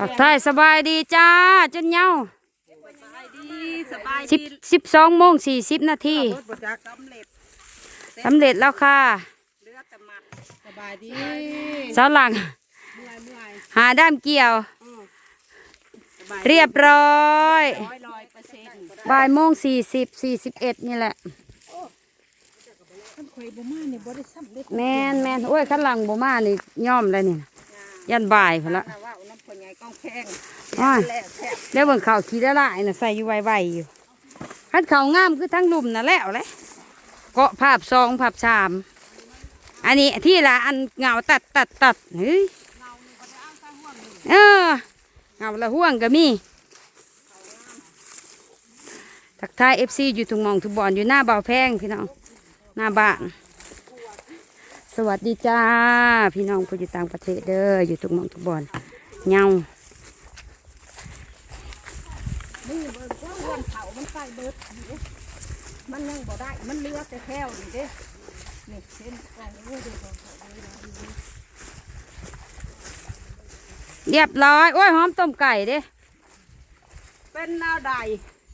ทักทายสบายดีจ้าจนเหย้าสบายสิบสิบสองโมงสี่สิบนาทีรถบจักสำเร็จสำเร็จแล้วค่ะเลือดแต่มัดสบายดีสาวหลังเมื่อยเมื่อยหาด้ามเกี่ยวสบายเรียบร้อยร้อยร้อยเปอร์เซ็นต์บ่ายโมงสี่สิบสี่สิบเอ็ดนี่แหละท่านคอยบ่มาเนี่ยบ่ได้สำเร็จแมนแมนโอ้ยขันหลังบ่มานี่ย่อมเลยนี่นะ ยันบ่ายพอละถ้าว่าเอาน้ำคนใหญ่กองแพงอ้ายแหละแซ่บเดี๋ยวเบิ่งข่าวขี้ละลายน่ะใส่อยู่ไวๆอยู่ขันเขาวงามคือทั้งลุ่มน่ะแล้วเลยเกาะภาพซองภาพชาม อันนี้ที่ละอันเงาตัดตัดตัดเฮ้ยเออเงาละห่วงก็มีทักทายเอฟซีอยู่ทุกหมองทุกบอนอยู่หน้าเบาแพงพี่น้องหน้าบ้าน สวัสดีจ้า พี่น้องผู้อยู่ต่างประเทศเด้ออยู่ทุกหมองทุกบอนเงานี่เบิ่งว่าวันเผามันใส่เบิดอยู่เด้มันยังบ่ได้ มันเลือดแต่แค่วนี่เด้นี่เห็นกองโอ้ยเดี๋ยวกองเขาเวลาอยู่เรียบร้อย โอ้ยหอมต้มไก่เด้ เป็นแนวใด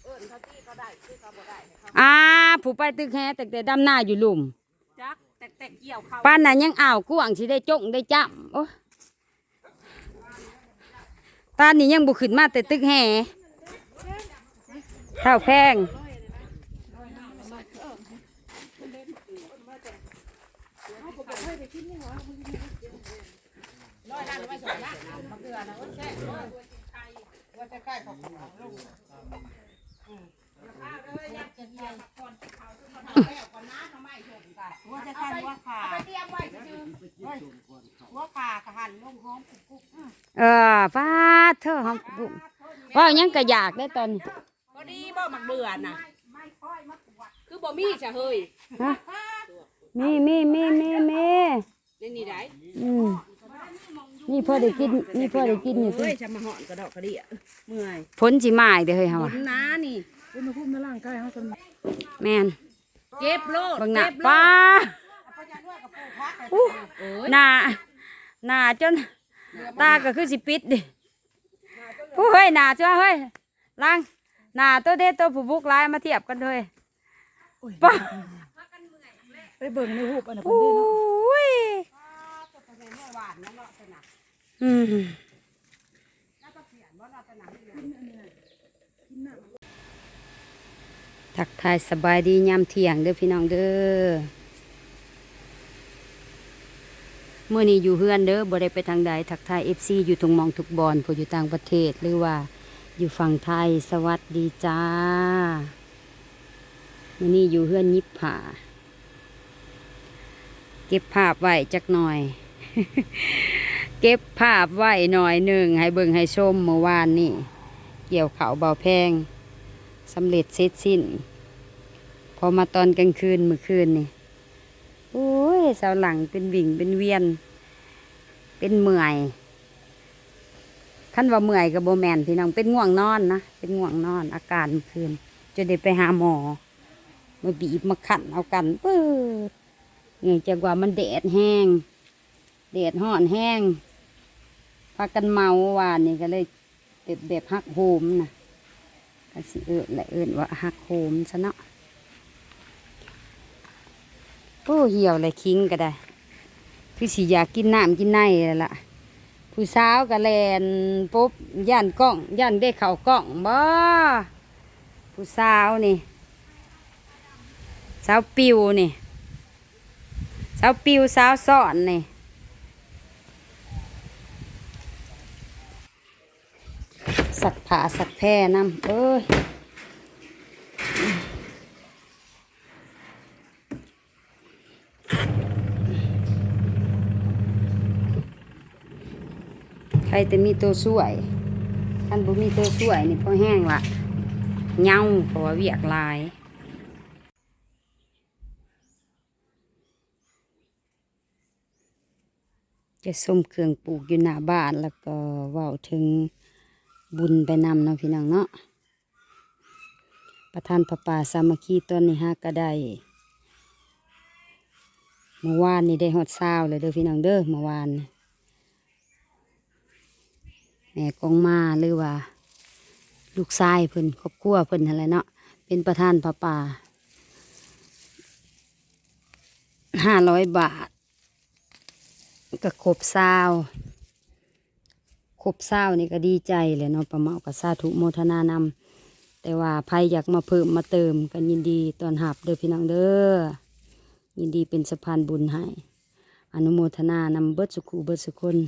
เอิ้นเขาที่เขาได้ที่เขาบ่ได้ให้เขาอ่า ผู้ไปตึกแฮแต่แต่ดำหน้าอยู่หลุมจัก แต่แต่เกี่ยวเขาป้านนั้นยังอ่าวกวางสิได้จงได้จับโอ้ตานนี้ยังบุขึ้นมาแต่ตึกแฮเท่าแพง หัวจะกันหัวขาเตรียมไว้ซื่อหัวขากะหั่นลงหอมกุ๊กเออป้าดเธอหอมบุ้งว่ายังกระอยากได้ตอนนี้พอดีบ่มักเบื่อน่ะคือบ่มีจะเฮ้ยฮะมีมีมีมีมีในนี่ได้อืมนี่พ่อได้กินนี่พ่อได้กินอยู่สิเฮ้ยจะมาหอนกระดอกกระเดียเมื่อยผลสิมาอีกเด้อเฮ้ยเฮาฝว่ะนน้านี่อุณหภูมิในร่างกายเขาจะแม่นเก็บโลดเบิ่งหน้าเก็บโลป้าด อู้โอ้ยหน้าหน้าจนตาก็คือสิปิดดิโอ้ยหน้าจ้าเฮ้ยล้างหน้าตัวเด็ดตัวผู้บุกลายมาเทียบกันเลยป้าไปเบิ่งในรูปอันนั้นโอเพิ่นเด้เนาะ้ยอืมทักทายสบายดียามเที่ยงเด้อพี่น้องเด้อ เมื่อนี้อยู่เฮือนเด้อบ่ได้ไปทางใดทักทายเอฟซีอยู่ทุงมองทุกบอนผู้อยู่ต่างประเทศหรือว่าอยู่ฝั่งไทยสวัสดีจ้าเมื่อนี้อยู่เฮือนยิบผาเก็บภาพไว้จักหน่อย เก็บภาพไว้หน่อยหนึ่งให้เบิ่งให้ชมเมื่อวานนี่เกี่ยวเขาเบาแพงสำเร็จเสร็จสิ้น พอมาตอนกลางคืนเมื่อคืนนี่ โอ้ยเสาหลังเป็นวิ่งเป็นเวียน เป็นเมื่อยขั้นว่าเมื่อยกับโบแมนพี่น้องเป็นง่วงนอนนะเป็นง่วงนอน อาการคืนจนได้ไปหาหมอมาบีบมาขันเอากันปื๊ดนี่จากว่ามันแดดแห้งแดดห่อนแห้งพากันเมาวานนี่ก็เลยแบบแบบหักโหมนะก็สิเอิญและเอิญว่าหักโหมซะเนาะ โอ้เหี่ยวเลยคิงก็ได้ คือสิอยากกินน้ำกินในแล้วล่ะ ผู้สาวก็แลนปุ๊บย่านกล้องย่านได้เข่ากล้องบ่ผู้สาวนี่สาวปิวนี่สาวปิวสาวสอนนี่สักผาสักแพร่น้ำเอ้ย ใครแต่มีตัวสวยท่านบ่มีตัวสวยนี่พอแห้งละเหงาเพราะว่าเวียกลายจะส้มเครื่องปลูกอยู่หน้าบ้านแล้วก็ว้าถึงบุญไปนำเนาะพี่น้องเนาะประธานพระป่าสามัคคีต้นนี้ฮะก็ได้เมื่อวานนี่ได้ฮอดเศร้าเลยเด้อพี่น้องเด้อเมื่อวานน แม่กองมาหรือว่า ลูกชายเพิ่นครอบครัวเพิ่นอะไรเนาะเป็นประธานพระป่าห้าร้อยบาทก็ครบเศร้าครบเศร้านี่ก็ดีใจเลยเนาะประเมากับสาธุโมทนานำแต่ว่าใครอยากมาเพิ่มมาเติมกันยินดีตอนหับเด้อพี่น้องเด้อยินดีเป็นสะพานบุญให้อนุโมทนานำเบิดสุขุเบิดสุคน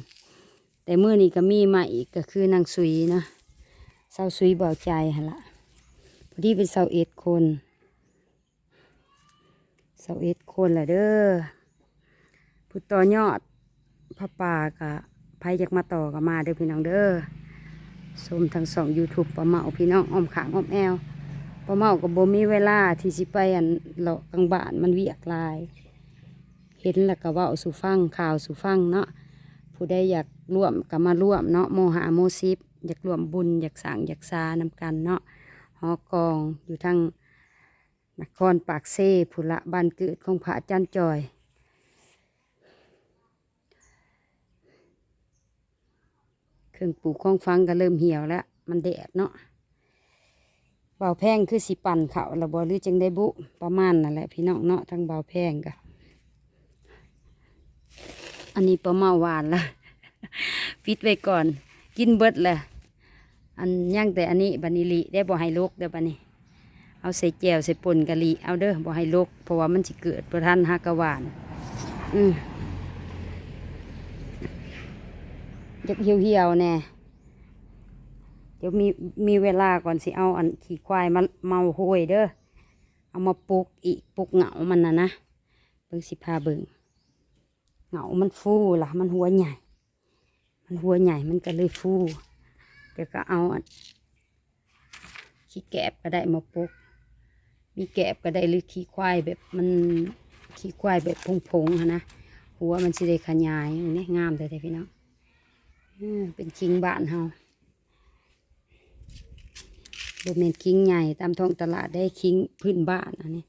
แต่เมื่อนี้ก็มีมาอีกก็คือนางสุยเนาะเศร้าสุยเบาใจฮะละพอดีเป็นเศร้าเอ็ดคนเศร้าเอ็ดคนละเด้อพุทธต่อยอดพระป่ากะไผอยากมาต่อก็มาเด้อพี่น้องเด้อชมทั้งสองยูทูบปะเมาพี่น้องอ้อมขางอ้อมแอวปะเมาก็บ่มีเวลาที่สิไปอันเลาะกลางบ้านมันเวียกลาย เห็นแล้วก็เว่าสู่ฟังข่าวสู่ฟังเนาะ ผู้ใดอยากร่วมก็มาร่วมเนาะโมหาโมซิบอยากร่วมบุญอยากสั่งอยากซานำกันเนาะหอกองอยู่ทางนครปากเซ่พุละบ้านเกิดของพระอาจารย์จอย เครื่องปลูกของฟังก็เริ่มเหี่ยวแล้ว มันแดดเนาะเบาแพงคือสิปั่นเขาระบอหรือจังได้บุประมาณนั่นแหละพี่น้องเนาะทั้งเบาแพงกะ อันนี้ปลาเมาหวานละปิดไว้ก่อน กินเบิดเลยอันย่างแต่อันนี้บันิลีได้บ่ให้ลกเด้อบันนี้ เอาใส่แจวใส่ป่นกะลีเอาเด้อบ่ให้ลกเพราะว่ามันสิเกิดประทันฮักะหวาน อืมอยากเหี่ยวๆแน่เดี๋ยวมีมีเวลาก่อนสิเอาอันขี่ควายมาเมาโหยเด้อเอามาปลูกอีกปลูกเหงามันนะนะเบิ่งสิพาเบิ่ง เหงามันฟูล่ะ มันหัวใหญ่ มันหัวใหญ่มันก็เลยฟูเดี๋ยวก็เอาขี้แกบก็ได้มาปลุก มีแกบก็ได้หรือขี้ควายแบบมันขี้ควายแบบพงๆนะหัวมันสิได้ขยายอย่างนี้งามเลยพี่น้องเป็นคิงบ้านเฮาโดเมนคิงใหญ่ตามท้องตลาดได้คิงพื้นบ้านอันนี้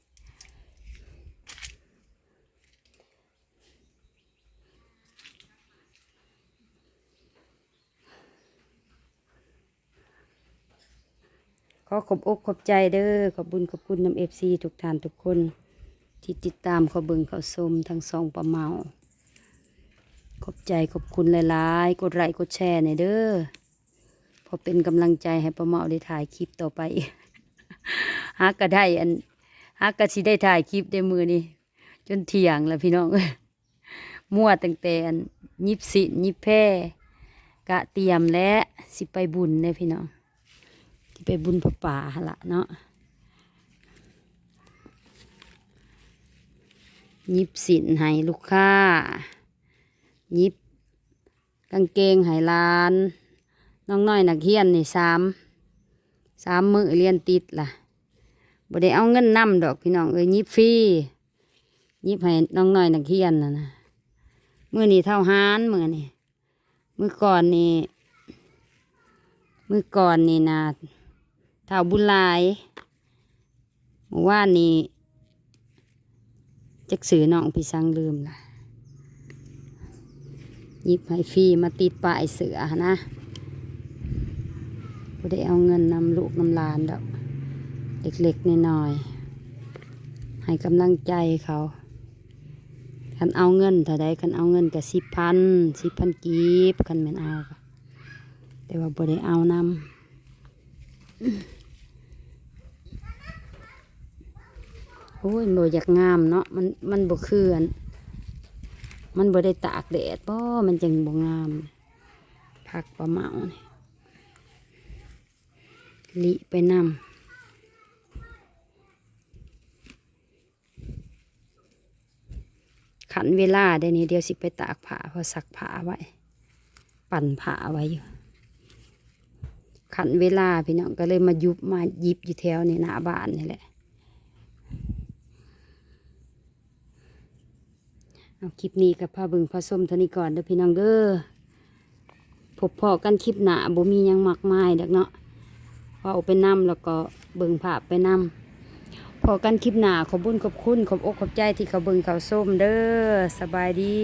ขอขอบอกขอบใจเด้อขอบบุญขอบคุณน้ำเอฟซีทุกท่านทุกคน ที่ติดตามขาเบิงเขาชมทั้งสองประเมาขอบใจขอบคุณหลายๆ กดไลค์กดแชร์ในอยเด้อพอเป็นกำลังใจให้ประเมาได้ถ่ายคลิปต่อไปฮักก็ได้อันฮักก็สิได้ถ่ายคลิปได้มือนี่จนเทียงแล้วพี่น้องมั่วตั้งแต่อันยิบสินยิบแพ่กะเตรียมและสิไปบุญเลยพี่น้อง ที่ไปบุญพระป่าหละเนาะยิบสินให้ลูกค้า ยิบกางเกงให้หลาน น้องน้อยนักเรียนนี่สามสามมือเรียนติดล่ะบ่ได้เอาเงินนำดอกพี่น้องเอ้ยยิบฟรียิบให้น้องน้อยนักเรียนน่ะนะมือนี่เท่าหานมือนี่มือก่อนนี่มือก่อนนี่นะ เท่าบุญลายเมื่อว่านนี่จักสือน้องพี่สังลืมล่ะหยิบให้ฟรีมาติดป้ายเสือนะบ่ได้เอาเงินนำลูกนำลานดอกเล็กๆน้อยๆให้กำลังใจเขาคันเอาเงินถ้าใดคันเอาเงินก็สิบพันสิบพันกีบคันแม่นเอาก็แต่ว่าบ่ได้เอานำ โอ้ยบ่อยากงามเนาะมันมันบ่คืออันมันบ่ได้ตากแดดบ่มันจึงบ่งามผักปลาเมาเนี่ยลิไปนำขันเวลาได้นี้เดี๋ยวสิไปตากผ้าพอสักผ้าไว้ ปั่นผ้าไว้อยู่ขันเวลาพี่น้องก็เลยมายุบมาหยิบอยู่แถวในหน้าบ้านนี่แหละ เอาคลิปนี้กับพาเบึงพาส้มเท่านี้ก่อนเด้อพี่น้องเด้อพบพอกันคลิปหนาบ่มียังมากมายเด็กเนาะพอเอาไปนำแล้วก็เบิ่งภาพไปนำพอกันคลิปหนาขอบบุญขอบคุณขอบอกขอบใจที่เขาเบิ่งเขาส้มเด้อสบายดี